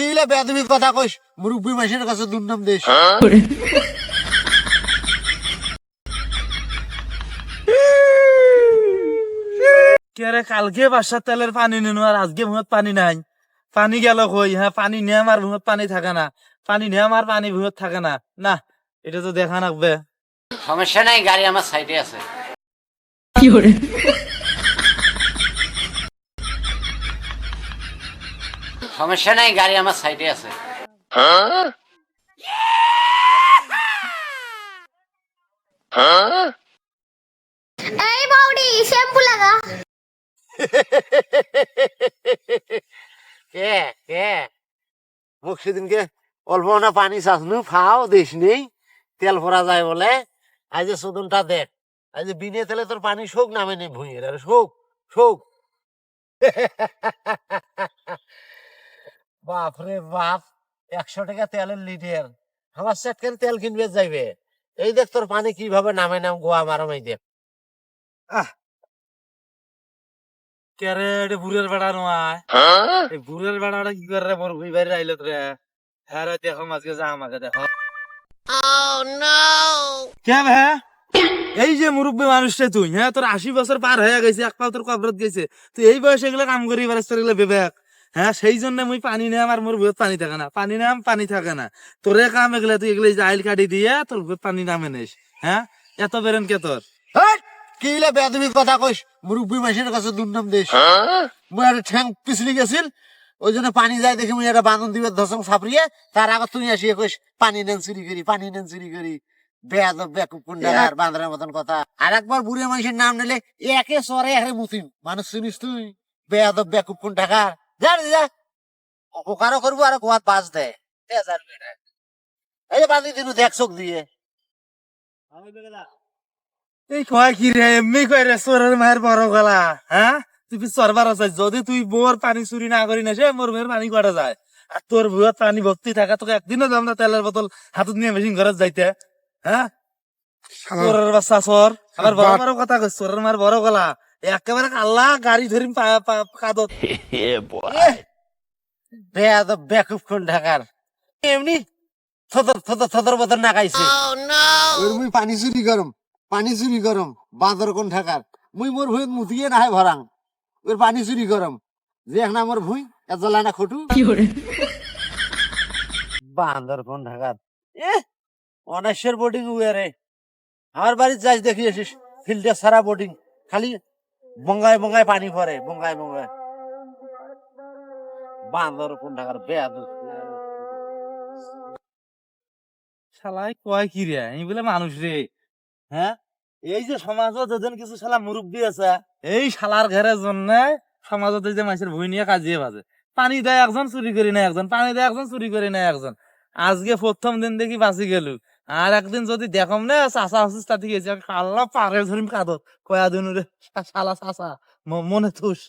কি হইলে বেদবি কথা কইস? মুরব্বী মাসের কাছে দুর্নাম দেশ কে রে কালকে বাসার তেলের পানি নিনু আর আজকে ভুঁত পানি নাই। পানি গেল কই? হ্যাঁ পানি নিয়ে আমার ভুঁত পানি থাকে না। পানি নিয়ে আমার পানি ভুঁত থাকে না। না এটা তো দেখা রাখবে সমস্যা নাই গাড়ি আমার সাইডে আছে। সমস্যা নাই গাড়ি আমার সাইডে আছে। এই বৌদি শ্যাম্পু লাগা কে কে? মুখ সেদিনকে অল্প না পানি চাসনু ফাও দেশ নেই তেল ভরা যায় বলে। আজ যে সুদনটা দেখ আজ বিনে তেলে তোর পানি শোক নামে নেই ভুঁইয়ের আরে শোক শোক বাপ রে বাপ একশো টাকা তেলের লিটার। আমার সেটকেন তেল কিনবে যাইবে। এই দেখ তোর পানি কীভাবে নামে নাম গোয়া মারামাই দেখ। কে রে এটা বুড়ের বেড়া নয়? এই বুড়ের বেড়াটা কি করে মোর ভুই বাইরে আইলো রে? হ্যাঁ রে দেখো আজকে যা আমাকে দেখো। কে ভে এই যে মুরব্বী মানুষটা তুই হ্যাঁ তোর আশি বছর পার হয়ে গেছে এক পাও তোর কবরত গেছে। তুই এই বয়সে এগুলো কাম করি এবার বিবেক। হ্যাঁ সেই জন্য মুই পানি নিয়ে আমার মোর বুয়ত পানি থাকে না। পানি নাম পানি থাকে না। তোরে কাম এগুলো তুই এগুলো আইল কাটি দিয়ে তোর বুয়ত পানি নামে নিস। হ্যাঁ? এত বেরেন কে তোর? হেই, কি বেদবি কথা কইস? মুরব্বী মাসের কাছে দুর্নাম দেশ মুই একটা ঠ্যাং পিছলি গেছিল ওই জন্য পানি যায় দেখি মুই একটা বান্ধন দিবে ধসম সাপড়িয়ে তার আগে তুই আসিয়ে কইস পানি নেন চুরি করি পানি নেন চুরি করি। বেয়াদ বেকুব কুন্ডার বান্দরের মতন কথা। আর একবার বুড়িয়া মানুষের নাম নিলে একে সরে আরে মুতিম। মানুষ চিনিস তুই? বেয়াদব বেকুব কোন টাকা যা যা করব আর গোয়াত বাস দেয় দে যার বেটা। এই বাঁধি দিনু দেখ চোখ দিয়ে। এই কয় কি রে এমনি কয় রে চোরের মায়ের বড় গলা হ্যাঁ? তুই চরবার আছে যদি তুই বোর পানি চুরি না করি না সে মোর মেয়ের পানি করা যায়। আর তোর ভুয়াত পানি ভর্তি থাকা তোকে একদিনও দাম না তেলের বোতল হাতত নিয়ে মেশিন ঘরে যাইতে হ্যাঁ চোরের বাচ্চা চোর আবার বড় বড় কথা কই চোরের মায়ের বড় গলা। একেবারে আল্লাহ গাড়ি পা- কাদত। বেকুব কোন ঢাকার। এমনি থদর থদর থদর বদর না খাইছে ওর মুই পানি চুরি গরম পানি চুরি গরম বাঁদর কোন ঢাকার। মুই মোর ভুঁইত মুতিয়ে না হয় ভরাং। ওর পানি চুরি গরম যে না মোর ভুঁই এজলা না খটু। বাঁদর কোন ঢাকার। এ অনেশ্বর বোর্ডিং উয়ারে। আমার বাড়ির যাই দেখি আসিস ফিল্ডে সারা বোর্ডিং খালি বঙ্গায় বঙ্গায় পানি পড়ে বঙ্গায় বঙ্গায়। বাঁদর কোন ঢাকার বেয়াদ শালাই কয় কি রে? এই বলে মানুষ রে। হ্যাঁ? এই যে সমাজত যেদিন কিছু শালা মুরব্বী আছে, এই শালার ঘরের জন্য সমাজত এই যে মানুষের ভুই নিয়ে কাজিয়ে বাজে। পানি দেয় একজন, চুরি করি না একজন, পানি দেয় একজন, চুরি করি না একজন। আজকে প্রথম দিন দেখি বাঁচি গেল আর একদিন যদি দেখম না চাষা হসিস তাতে গেছি কাল্লা পারে ধরিম কাদত। কয়া দিন শালা চাষা মনে থুস